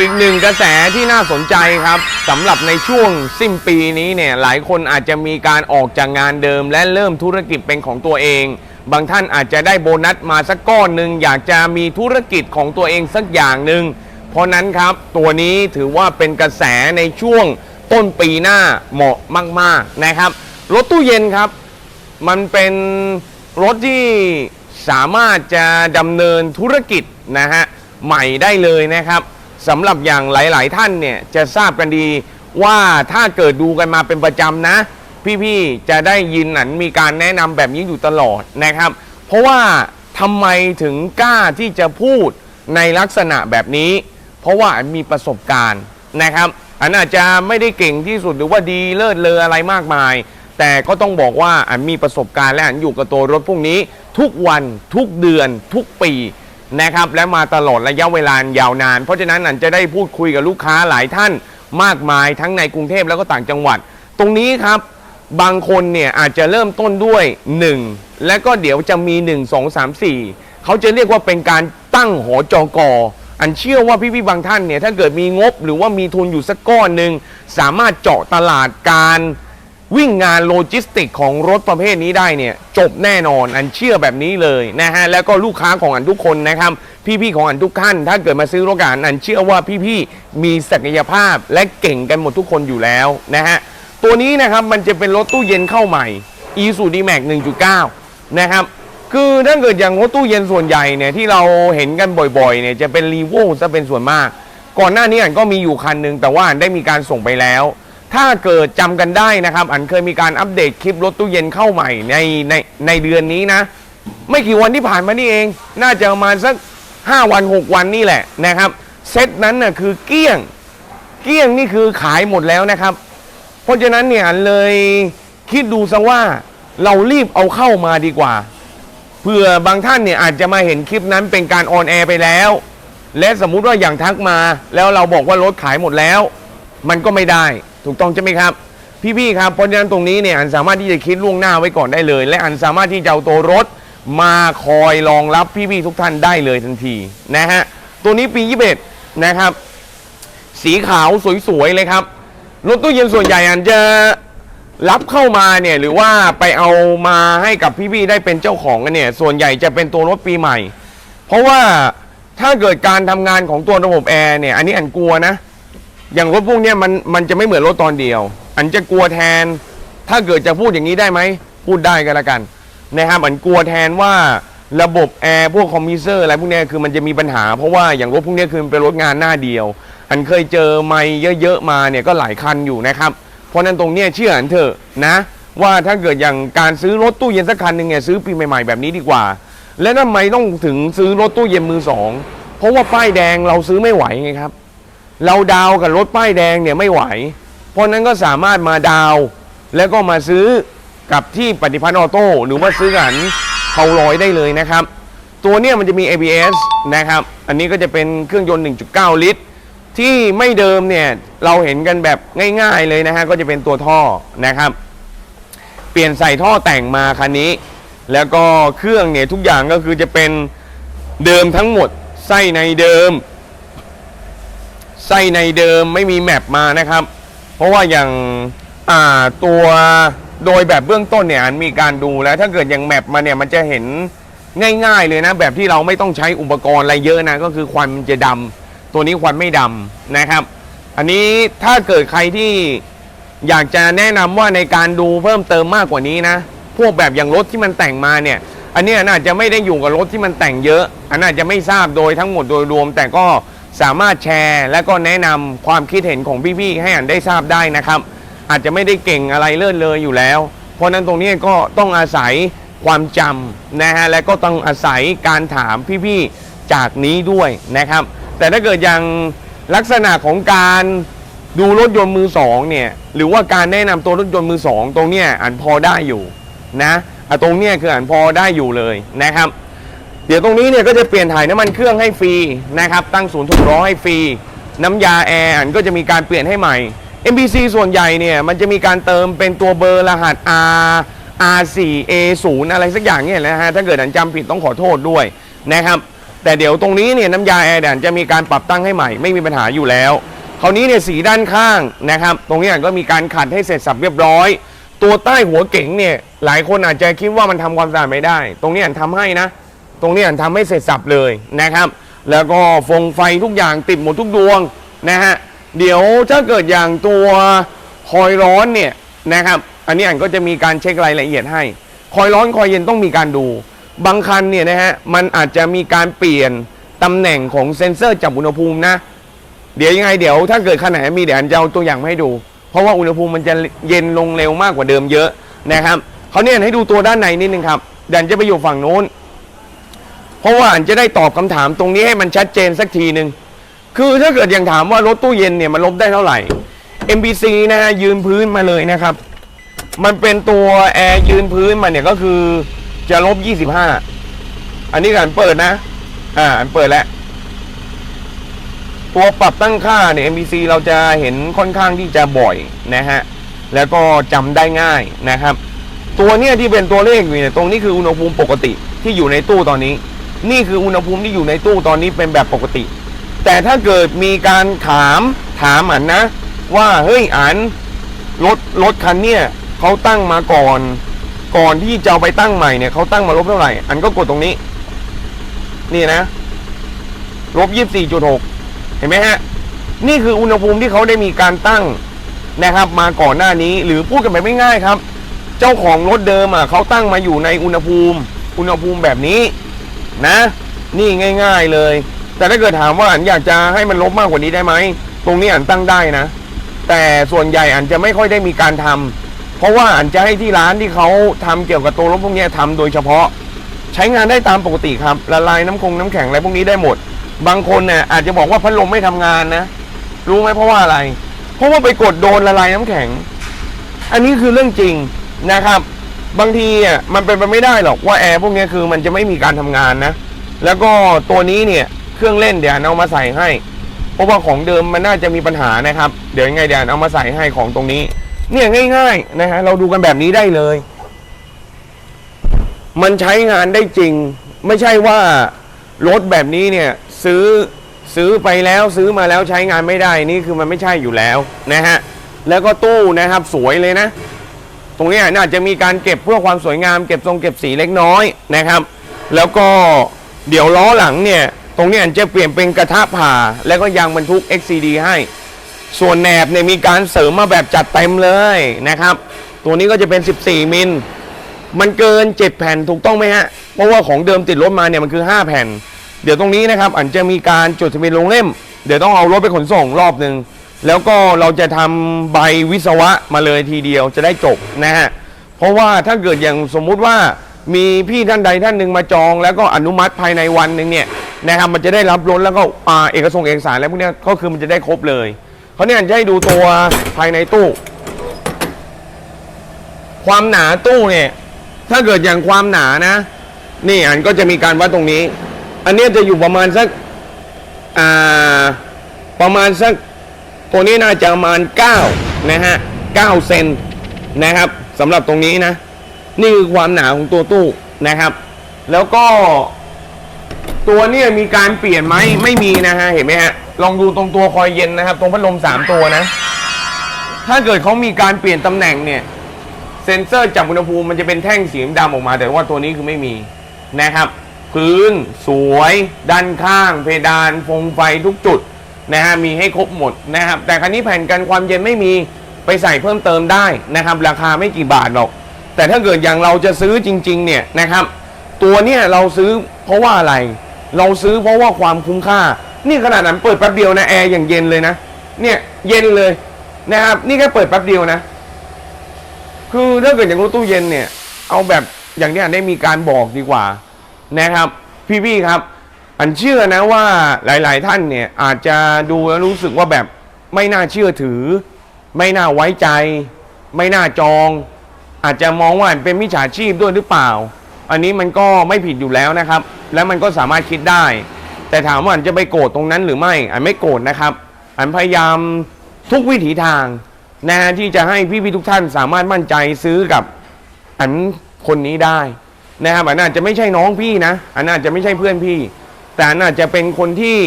อีกหนึ่งกระแสที่น่าสนใจครับสำหรับในช่วงสิ้นปีนี้เนี่ยหลายคนอาจจะมีการออกจากงานเดิม และเริ่มธุรกิจเป็นของตัวเอง บางท่านอาจจะได้โบนัสมาสักก้อนหนึ่งอยากจะมีธุรกิจของตัวเองสักอย่างหนึ่งเพราะนั้นครับตัวนี้ถือว่าเป็นกระแสในช่วงต้นปีหน้าเหมาะมาก ๆนะครับรถตู้เย็นครับ มันเป็นรถที่สามารถจะดำเนินธุรกิจนะฮะใหม่ได้เลยนะครับ สำหรับอย่างหลาย ๆ ท่านเนี่ยจะทราบกันดีว่าถ้าเกิดดูกันมาเป็นประจำนะ พี่ ๆ จะได้ยินหนันมีการแนะนำแบบนี้อยู่ตลอดนะครับ เพราะว่าทำไมถึงกล้าที่จะพูดในลักษณะแบบนี้ เพราะว่ามีประสบการณ์นะครับ อันอาจจะไม่ได้เก่งที่สุดหรือว่าดีเลิศเลออะไรมากมาย แต่ก็ต้องบอกว่าอันมีประสบการณ์และอันอยู่กับตัวรถพวกนี้ ทุกวันทุกเดือนทุกปี นะครับและมาตลอดระยะเวลายาวนาน เพราะฉะนั้นอันจะได้พูดคุยกับลูกค้าหลายท่านมากมายทั้งในกรุงเทพแล้วก็ต่างจังหวัด ตรงนี้ครับบางคนเนี่ยอาจจะเริ่มต้นด้วย 1 และก็เดี๋ยวจะมี 1 2 3 4 เขาจะเรียกว่าเป็นการตั้งหอจอกออันเชื่อว่าพี่ๆบางท่านเนี่ยถ้าเกิดมีงบหรือว่ามีทุนอยู่สักก้อนหนึ่งสามารถเจาะตลาดการ วิ่งงานโลจิสติกของรถประเภทนี้ได้เนี่ยจบแน่นอนอันเชื่อแบบนี้เลยนะฮะแล้วก็ลูกค้าของอันทุกคนนะครับ พี่ๆของอันทุกท่าน ถ้าเกิดมาซื้อรถกันอันเชื่อว่าพี่ๆมีศักยภาพและเก่งกันหมดทุกคนอยู่แล้วนะฮะตัวนี้นะครับมันจะเป็นรถตู้เย็นเข้าใหม่ e s u d m a x 1.9 นะครับคือถ้าเกิดอย่างรถตู้เย็นส่วนใหญ่เนี่ยที่เราเห็นกันบ่อยๆเนี่ยจะเป็นรีโวซะเป็นส่วนมาก ก่อนหน้านี้อันก็มีอยู่คันหนึ่งแต่ว่าอันได้มีการส่งไปแล้ว ถ้าเกิดจำกันได้นะครับ อันเคยมีการอัปเดตคลิปรถตู้เย็นเข้าใหม่ในในในเดือนนี้นะ ไม่กี่วันที่ผ่านมานี่เอง น่าจะประมาณสัก 5 วัน 6 วันนี่แหละนะครับ เซตนั้นน่ะคือเกลี้ยง เกลี้ยงนี่คือขายหมดแล้วนะครับ เพราะฉะนั้นเนี่ยอันเลยคิดดูซะว่าเรารีบเอาเข้ามาดีกว่า เผื่อบางท่านเนี่ยอาจจะมาเห็นคลิปนั้นเป็นการออนแอร์ไปแล้ว และสมมุติว่าอย่างทักมาแล้วเราบอกว่ารถขายหมดแล้ว มันก็ไม่ได้ ถูกต้องใช่ไหมครับ พี่ๆครับเพราะฉะนั้นตรงนี้เนี่ยอันสามารถที่จะคิดล่วงหน้าไว้ก่อนได้เลย และอันสามารถที่จะเอาตัวรถมาคอยรองรับพี่ๆทุกท่านได้เลยทันทีนะฮะตัวนี้ปี21นะครับ สีขาวสวยๆเลยครับรถตู้เย็นส่วนใหญ่อันจะรับเข้ามาเนี่ยหรือว่าไปเอามาให้กับพี่ๆได้เป็นเจ้าของกันเนี่ย ส่วนใหญ่จะเป็นตัวรถปีใหม่ เพราะว่าถ้าเกิดการทำงานของตัวระบบแอร์เนี่ย อันนี้อันกลัวนะ อย่างรถพวกเนี้ยมันมันจะไม่เหมือนรถตอนเดียว อันจะกลัวแทน ถ้าเกิดจะพูดอย่างนี้ได้ไหม พูดได้กันละกันนะครับอันกลัวแทนว่าระบบแอร์พวกคอมพิวเซอร์อะไรพวกเนี้ยคือมันจะมีปัญหา เพราะว่าอย่างรถพวกเนี้ยคือมันเป็นรถงานหน้าเดียว อันเคยเจอไม่เยอะๆมาเนี่ยก็หลายคันอยู่นะครับ เพราะฉะนั้นตรงเนี้ยเชื่ออันเถอะนะ ว่าถ้าเกิดอย่างการซื้อรถตู้เย็นสักคันหนึ่งเนี่ยซื้อปีใหม่ๆแบบนี้ดีกว่า และทำไมต้องถึงซื้อรถตู้เย็นมือสองเพราะว่าป้ายแดงเราซื้อไม่ไหวไงครับ เราดาวกับรถป้ายแดงเนี่ยไม่ไหว เพราะนั้นก็สามารถมาดาว แล้วก็มาซื้อกับที่ปฏิพัฒน์ออโต้หรือว่าซื้อกันเขาร้อยได้เลยนะครับ ตัวเนี้ยมันจะมี ABS นะครับ อันนี้ก็จะเป็นเครื่องยนต์ 1.9 ลิตร ที่ไม่เดิมเนี่ยเราเห็นกันแบบง่ายๆเลยนะฮะก็จะเป็นตัวท่อนะครับ เปลี่ยนใส่ท่อแต่งมาคันนี้ แล้วก็เครื่องเนี่ยทุกอย่างก็คือจะเป็นเดิมทั้งหมดไส้ในเดิม ไส้ในเดิมไม่มีแมปมานะครับ เพราะว่าอย่างาตัวโดยแบบเบื้องต้นเนี่ยอันมีการดูแล้ว ถ้าเกิดอย่างแมปมาเนี่ยมันจะเห็นง่ายๆเลยนะ แบบที่เราไม่ต้องใช้อุปกรณ์อะไรเยอะนะ ก็คือควันมันจะดำตัวนี้ควันไม่ดำนะครับ อันนี้ถ้าเกิดใครที่อยากจะแนะนำว่าในการดูเพิ่มเติมมากกว่านี้นะ พวกแบบอย่างรถที่มันแต่งมาเนี่ย อันนี้น่าจะไม่ได้อยู่กับรถที่มันแต่งเยอะ อันน่าจะไม่ทราบโดยทั้งหมดโดยรวม แต่ก็ สามารถแชร์และก็แนะนำความคิดเห็นของพี่ๆให้อันได้ทราบได้นะครับ อาจจะไม่ได้เก่งอะไรเลิศเลยอยู่แล้ว เพราะนั้นตรงนี้ก็ต้องอาศัยความจำนะฮะและก็ต้องอาศัยการถามพี่ๆจากนี้ด้วยนะครับ แต่ถ้าเกิดอย่างลักษณะของการดูรถยนต์มือสองเนี่ยหรือว่าการแนะนำตัวรถยนต์มือสองตรงเนี้ยอันพอได้อยู่นะอะตรงเนี้ยคืออันพอได้อยู่เลยนะครับ เดี๋ยวตรงนี้เนี่ยก็จะเปลี่ยนถ่ายน้ำมันเครื่องให้ฟรีนะครับตั้งศูนย์ถูกล้อให้ฟรี น้ำยาแอร์ก็จะมีการเปลี่ยนให้ใหม่ MBC ส่วนใหญ่เนี่ยมันจะมีการเติมเป็นตัวเบอร์รหัส R R4 A0 อะไรสักอย่างเนี่ยนะฮะถ้าเกิดอันจำผิดต้องขอโทษด้วยนะครับแต่เดี๋ยวตรงนี้เนี่ยน้ำยาแอร์เดี๋ยวจะมีการปรับตั้งให้ใหม่ไม่มีปัญหาอยู่แล้วคราวนี้เนี่ยสีด้านข้างนะครับตรงนี้ก็มีการขัดให้เสร็จสับเรียบร้อย ตัวใต้หัวเก๋งเนี่ยหลายคนอาจจะคิดว่ามันทำความสะอาดไม่ได้ ตรงนี้อันทำให้นะ ตรงนี้อันทำให้เสร็จสับเลยนะครับ แล้วก็ฟงไฟทุกอย่างติดหมดทุกดวงนะฮะเดี๋ยวถ้าเกิดอย่างตัวคอยร้อนเนี่ยนะครับ อันนี้อันก็จะมีการเช็ครายละเอียดให้ คอยร้อนคอยเย็นต้องมีการดู บางคันเนี่ยนะฮะมันอาจจะมีการเปลี่ยนตำแหน่งของเซ็นเซอร์จับอุณหภูมินะ เดี๋ยวยังไงเดี๋ยวถ้าเกิดขนาดมีเดี๋ยวอันจะเอาตัวอย่างมาให้ดู เพราะว่าอุณหภูมิมันจะเย็นลงเร็วมากกว่าเดิมเยอะนะครับเขาเนี่ยให้ดูตัวด้านในนิดนึงครับเดี๋ยวจะไปอยู่ฝั่งโน้น เพราะว่าอันจะได้ตอบคำถามตรงนี้ให้มันชัดเจนสักทีหนึ่งคือถ้าเกิดยังถามว่ารถตู้เย็นเนี่ยมันลบได้เท่าไหร่ MBC นะฮะยืนพื้นมาเลยนะครับ มันเป็นตัวแอร์ยืนพื้นมาเนี่ยก็คือจะลบ 25 อันนี้กันเปิดนะ อ่าอันเปิดแล้ว ตัวปรับตั้งค่าเนี่ย MBC เราจะเห็นค่อนข้างที่จะบ่อยนะฮะ แล้วก็จำได้ง่ายนะครับ ตัวเนี้ยที่เป็นตัวเลขอยู่เนี่ยตรงนี้คืออุณหภูมิปกติที่อยู่ในตู้ตอนนี้ นี่คืออุณหภูมิที่อยู่ในตู้ตอนนี้เป็นแบบปกติ แต่ถ้าเกิดมีการถามถามอันนะ ว่าเฮ้ยอันรถรถคันเนี่ยเขาตั้งมาก่อน ก่อนที่จะเอาไปตั้งใหม่เนี่ยเขาตั้งมาลบเท่าไหร่ อันก็กดตรงนี้ นี่นะลบยี่สี่จุดหกเห็นไหมฮะ นี่คืออุณหภูมิที่เขาได้มีการตั้งนะครับ มาก่อนหน้านี้หรือพูดกันไปไม่ง่ายครับ เจ้าของรถเดิมอะเขาตั้งมาอยู่ในอุณหภูมิ อุณหภูมิแบบนี้ นะ นี่ง่าย ๆเลย แต่ถ้าเกิดถามว่าอันอยากจะให้มันลบมากกว่านี้ได้ไหม ตรงนี้อันตั้งได้นะ แต่ส่วนใหญ่อันจะไม่ค่อยได้มีการทำเพราะว่าอันจะให้ที่ร้านที่เขาทำเกี่ยวกับตัวรถพวกนี้ยทำโดยเฉพาะ ใช้งานได้ตามปกติครับ ละลายน้ำคงน้ำแข็งอะไรพวกนี้ได้หมด บางคนเนี่ยอาจจะบอกว่าพัดลมไม่ทำงานนะ รู้ไหมเพราะว่าอะไร เพราะว่าไปกดโดนละลายน้ำแข็ง อันนี้คือเรื่องจริงนะครับ บางทีอะมันเป็นไปไม่ได้หรอกว่าแอร์พวกนี้คือมันจะไม่มีการทำงานนะ แล้วก็ตัวนี้เนี่ยเครื่องเล่นเดี๋ยวเอามาใส่ให้ เพราะว่าของเดิมมันน่าจะมีปัญหานะครับ เดี๋ยวยังไงเดี๋ยวเอามาใส่ให้ของตรงนี้ เนี่ยง่ายๆนะฮะเราดูกันแบบนี้ได้เลย มันใช้งานได้จริง ไม่ใช่ว่ารถแบบนี้เนี่ยซื้อซื้อไปแล้วซื้อมาแล้วใช้งานไม่ได้นี่คือมันไม่ใช่อยู่แล้วนะฮะแล้วก็ตู้นะครับสวยเลยนะ รงนี้น่าจะมีการเก็บเพื่อความสวยงามเก็บทรงเก็บสีเล็กน้อยนะครับ แล้วก็เดี๋ยวล้อหลังเนี่ยตรงนี้ยจะเปลี่ยนเป็นกระทะผ่า แล้วก็ยางบรรทุก XCD ให้ ส่วนแหนบเนี่ยมีการเสริมมาแบบจัดเต็มเลยนะครับ ตัวนี้ก็จะเป็น 14 มิล มันเกิน 7 แผ่นถูกต้องไหมฮะ เพราะว่าของเดิมติดรถมาเนี่ยมันคือ 5 แผ่น เดี๋ยวตรงนี้นะครับอันจะมีการจดทะเบียนลงเล่ม เดี๋ยวต้องเอารถไปขนส่งรอบหนึ่ง แล้วก็เราจะทำใบวิศวะมาเลยทีเดียวจะได้จบนะฮะ เพราะว่าถ้าเกิดอย่างสมมุติว่ามีพี่ท่านใดท่านหนึ่งมาจอง แล้วก็อนุมัติภายในวันหนึ่งเนี่ยนะครับมันจะได้รับรถแล้วก็อ่าเอกสงค์เอกสารอะไรพวกเนี้ยก็คือมันจะได้ครบเลยเขาเนี่ยจะให้ดูตัวภายในตู้ ความหนาตู้เนี่ย ถ้าเกิดอย่างความหนานะ นี่อันก็จะมีการวัดตรงนี้ อันเนี้ยจะอยู่ประมาณสักอ่าประมาณสัก ตัวนี้น่าจะประมาณ9นะฮะ9เซนนะครับสำหรับตรงนี้นะ นี่คือความหนาของตัวตู้นะครับ แล้วก็ตัวเนี่ยมีการเปลี่ยนไหมไม่มีนะฮะเห็นไหมฮะลองดูตรงตัวคอยเย็นนะครับ ตรงพัดลมสามตัวนะ ถ้าเกิดเขามีการเปลี่ยนตำแหน่งเนี่ยเซ็นเซอร์จับอุณหภูมิมันจะเป็นแท่งสีดำออกมา แต่ว่าตัวนี้คือไม่มีนะครับ พื้นสวย ด้านข้าง เพดานฟงไฟทุกจุด นะฮะมีให้ครบหมดนะครับ แต่คันนี้แผ่นกันความเย็นไม่มีไปใส่เพิ่มเติมได้นะครับ ราคาไม่กี่บาทหรอก แต่ถ้าเกิดอย่างเราจะซื้อจริง ๆ เนี่ยนะครับ ตัวเนี่ยเราซื้อเพราะว่าอะไร เราซื้อเพราะว่าความคุ้มค่า นี่ขนาดนั้นเปิดแป๊บเดียวนะแอร์อย่างเย็นเลยนะเนี่ยเย็นเลยนะครับ นี่แค่เปิดแป๊บเดียวนะ คือถ้าเกิดอย่างรถตู้เย็นเนี่ย เอาแบบอย่างที่อันได้มีการบอกดีกว่านะครับ พี่ๆครับ อันเชื่อนะว่าหลาย ๆ ท่านเนี่ยอาจจะดูแล้วรู้สึกว่าแบบไม่น่าเชื่อถือ ไม่น่าไว้ใจ ไม่น่าจอง อาจจะมองว่าเป็นมิจฉาชีพด้วยหรือเปล่า อันนี้มันก็ไม่ผิดอยู่แล้วนะครับ และมันก็สามารถคิดได้ แต่ถามว่าอันจะไปโกรธตรงนั้นหรือไม่ อันไม่โกรธนะครับ อันพยายามทุกวิถีทางนะที่จะให้พี่ๆทุกท่านสามารถมั่นใจซื้อกับอันคนนี้ได้นะครับอันอาจจะไม่ใช่น้องพี่นะ อันอาจจะไม่ใช่เพื่อนพี่ แต่อันอาจจะเป็นคนที่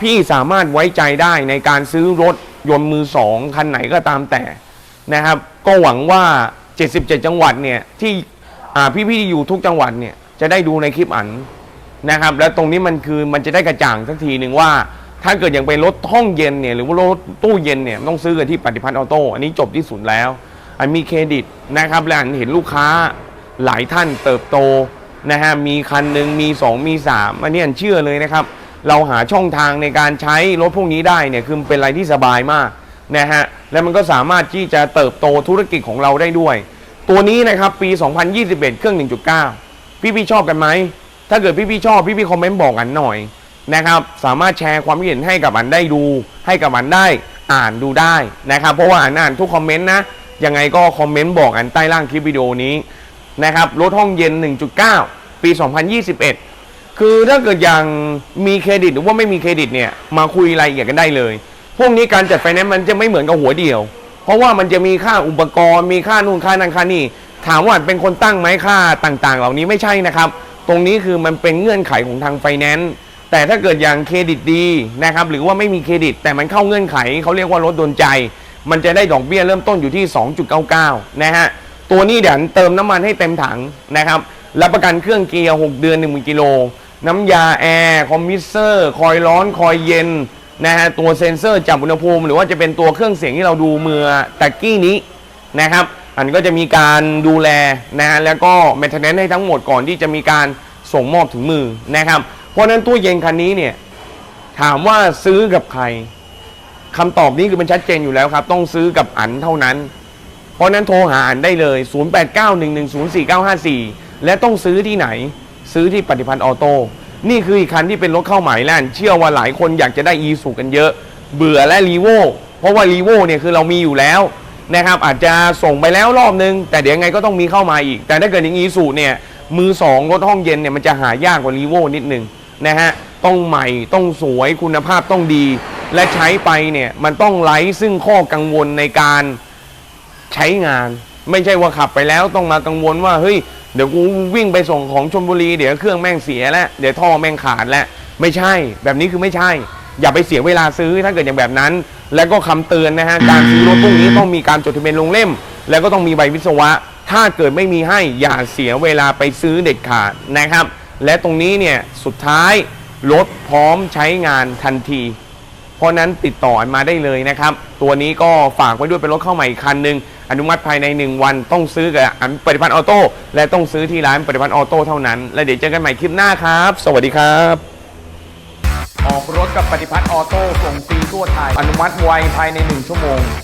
พี่สามารถไว้ใจได้ในการซื้อรถยนต์มือสองคันไหนก็ตามแต่นะครับ ก็หวังว่า 77 จังหวัดเนี่ยที่พี่ๆที่อยู่ทุกจังหวัดเนี่ยจะได้ดูในคลิปอันนะครับ แล้วตรงนี้มันคือมันจะได้กระจ่างสักทีหนึ่งว่า ถ้าเกิดอย่างเป็นรถห้องเย็นเนี่ยหรือว่ารถตู้เย็นเนี่ยต้องซื้อกันที่ปฏิพัฒน์ออโต้อันนี้จบที่สุดแล้ว อันมีเครดิตนะครับ และอันเห็นลูกค้าหลายท่านเติบโต นะฮะมีคันหนึ่งมี 2 มี 3 อันนี้อันเชื่อเลยนะครับ เราหาช่องทางในการใช้รถพวกนี้ได้เนี่ยคือเป็นอะไรที่สบายมากนะฮะและมันก็สามารถที่จะเติบโตธุรกิจของเราได้ด้วย ตัวนี้นะครับปี 2021 เครื่อง 1.9 พี่พี่ชอบกันไหม ถ้าเกิดพี่พี่ชอบพี่พี่คอมเมนต์บอกอันหน่อยนะครับสามารถแชร์ความเห็นให้กับอันได้ดู ให้กับอันได้อ่านดูได้นะครับเพราะว่าอันอ่านทุกคอมเมนต์นะยังไงก็คอมเมนต์บอกอันใต้ล่างคลิปวิดีโอนี้ นะครับรถห้องเย็น 1.9 ปี 2021 คือถ้าเกิดอย่างมีเครดิตหรือว่าไม่มีเครดิตเนี่ยมาคุยรายละเอียดกันได้เลย พวกนี้การจัดไฟแนนซ์มันจะไม่เหมือนกับหัวเดียว เพราะว่ามันจะมีค่าอุปกรณ์ มีค่านู่นค่านั่นค่านี่ถามว่าเป็นคนตั้งไหมค่าต่างๆ เหล่านี้ไม่ใช่นะครับ ตรงนี้คือมันเป็นเงื่อนไขของทางไฟแนนซ์แต่ถ้าเกิดอย่างเครดิตดีนะครับหรือว่าไม่มีเครดิต แต่มันเข้าเงื่อนไขเขาเรียกว่ารถโดนใจ มันจะได้ดอกเบี้ยเริ่มต้นอยู่ที่ 2.99 นะฮะ ตัวนี้เดี๋ยวเติมน้ำมันให้เต็มถังนะครับรับประกันเครื่องเกียร์ 6 เดือน 1 0,000กิโล น้ำยาแอร์คอมพิเซอร์ คอยร้อน คอยเย็นนะฮะตัวเซ็นเซอร์จับอุณหภูมิ หรือว่าจะเป็นตัวเครื่องเสียงที่เราดูเมื่อตะกี้นี้นะครับ อันก็จะมีการดูแลนะฮะแล้วก็ m ม i n t e n a n c e ให้ทั้งหมดก่อนที่จะมีการส่งมอบถึงมือนะครับ เพราะฉะนั้นตู้เย็นคันนี้เนี่ยถามว่าซื้อกับใครคำตอบนี้คือมันชัดเจนอยู่แล้วครับ ต้องซื้อกับอันเท่านั้น เพราะนั้นโทรหาอันได้เลย 0891104954 และต้องซื้อที่ไหน ซื้อที่ปฏิพันธ์ออโต้นี่คืออีกคันที่เป็นรถเข้าหม่แล้วอันเชื่อว่าหลายคนอยากจะได้ e สูกันเยอะ เบื่อและรีโวเพราะว่ารีโวเนี่ยคือเรามีอยู่แล้วนะครับอาจจะส่งไปแล้วรอบนึง แต่เดี๋ยวไงก็ต้องมีเข้ามาอีก แต่ถ้าเกิดอย่าง e สูเนี่ยมือสองรถห้องเย็นเนี่ยมันจะหายากกว่ารีโวนิดนึงนะฮะต้องใหม่ต้องสวยคุณภาพต้องดี และใช้ไปเนี่ยมันต้องไร้ซึ่งข้อกังวลในการ ใช้งาน ไม่ใช่ว่าขับไปแล้วต้องมากังวลว่าเฮ้ยเดี๋ยวกูวิ่งไปส่งของชลบุรีเดี๋ยวเครื่องแม่งเสียแล้วเดี๋ยวท่อแม่งขาดแล้วไม่ใช่ แบบนี้คือไม่ใช่ อย่าไปเสียเวลาซื้อถ้าเกิดอย่างแบบนั้น แล้วก็คำเตือนนะฮะการซื้อรถพวกนี้ต้องมีการจดทะเบียนลงเล่ม แล้วก็ต้องมีใบวิศวะ ถ้าเกิดไม่มีให้อย่าเสียเวลาไปซื้อเด็ดขาดนะครับ และตรงนี้เนี่ยสุดท้ายรถพร้อมใช้งานทันที เพราะนั้นติดต่อมาได้เลยนะครับ ตัวนี้ก็ฝากไว้ด้วยเป็นรถเข้าใหม่อีกคันหนึ่ง อนุมัติภายใน 1 วันต้องซื้อกับปฏิพันธ์ออโต้และต้องซื้อที่ร้านปฏิพันธ์ออโต้เท่านั้น และเดี๋ยวเจอกันใหม่คลิปหน้าครับ สวัสดีครับ ออกรถกับปฏิพันธ์ออโต้ส่งฟรีทั่วไทยอนุมัติไวภายใน 1 ชั่วโมง